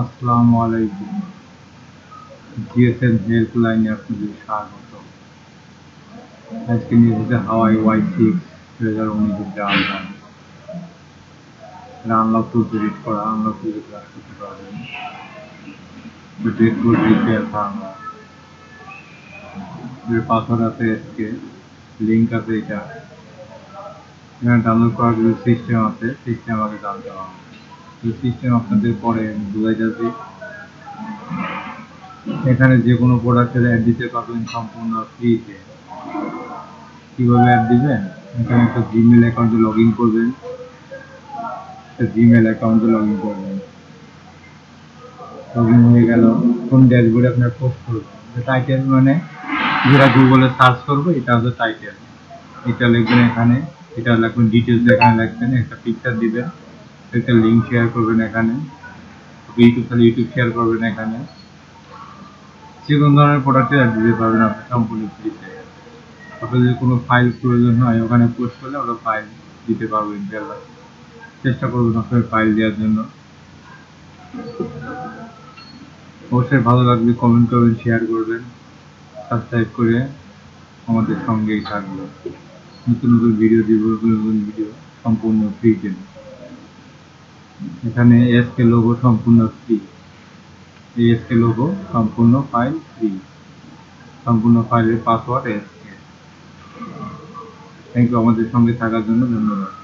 আসসালামু আলাইকুম। জিএসএম হেল্পলাইনে আপনাদের স্বাগত। আজকে নিয়ে এসেছে হাওয়াই ওয়াই সিক্স দু হাজার উনিশের টু ডিলিট করা আনলক টু ক্লাস করতে পারবেন পাসওয়ার্ড আছে আজকে লিঙ্ক আছে এটা। এখানে ডাউনলোড করার কিছু সিস্টেম আছে সিস্টেম আগে জানতে হবে। সিস্টেম আপনাদের পরে যাবে এখানে যে কোনো প্রোডাক্টের অ্যাড দিতে পারবেন সম্পূর্ণ ফ্রিতে কীভাবে অ্যাড দিবেন? এখানে একটা জিমেল অ্যাকাউন্টে লগ ইন করবেন। জিমেল অ্যাকাউন্টে লগ ইন করবেন। লগ ইন হয়ে গেল। কোন ড্যাশবোর্ডে আপনার পোস্ট করবেন? টাইটেল মানে যেটা গুগলে সার্চ করব, এটা হচ্ছে টাইটেল এটা লিখবেন এখানে। এটা লিখবেন ডিটেলস এখানে লিখবেন, একটা পিকচার দিবেন। একটা লিঙ্ক শেয়ার করবেন এখানে ইউটিউব তাহলে ইউটিউব শেয়ার করবেন এখানে। যে কোনো ধরনের প্রোডাক্টের অ্যাড দিতে পারবেন আপনি সম্পূর্ণ ফ্রিতে আপনার যদি কোনো ফাইল প্রয়োজন হয়, ওখানে পোস্ট করলে ওটা ফাইল দিতে পারব ইনশাল্লাহ চেষ্টা করবেন আপনার ফাইল দেওয়ার জন্য। অবশ্যই ভালো লাগলে কমেন্ট করবেন শেয়ার করবেন সাবস্ক্রাইব করে আমাদের সঙ্গেই থাকবে নতুন নতুন ভিডিও দিব, নতুন নতুন ভিডিও সম্পূর্ণ ফ্রিতে এখানে এসকে লোগো সম্পূর্ণ ফ্রি এসকে লোগো সম্পূর্ণ ফাইল ফ্রি সম্পূর্ণ ফাইলের পাসওয়ার্ড এসকে থ্যাংক ইউ আমাদের সঙ্গে থাকার জন্য ধন্যবাদ।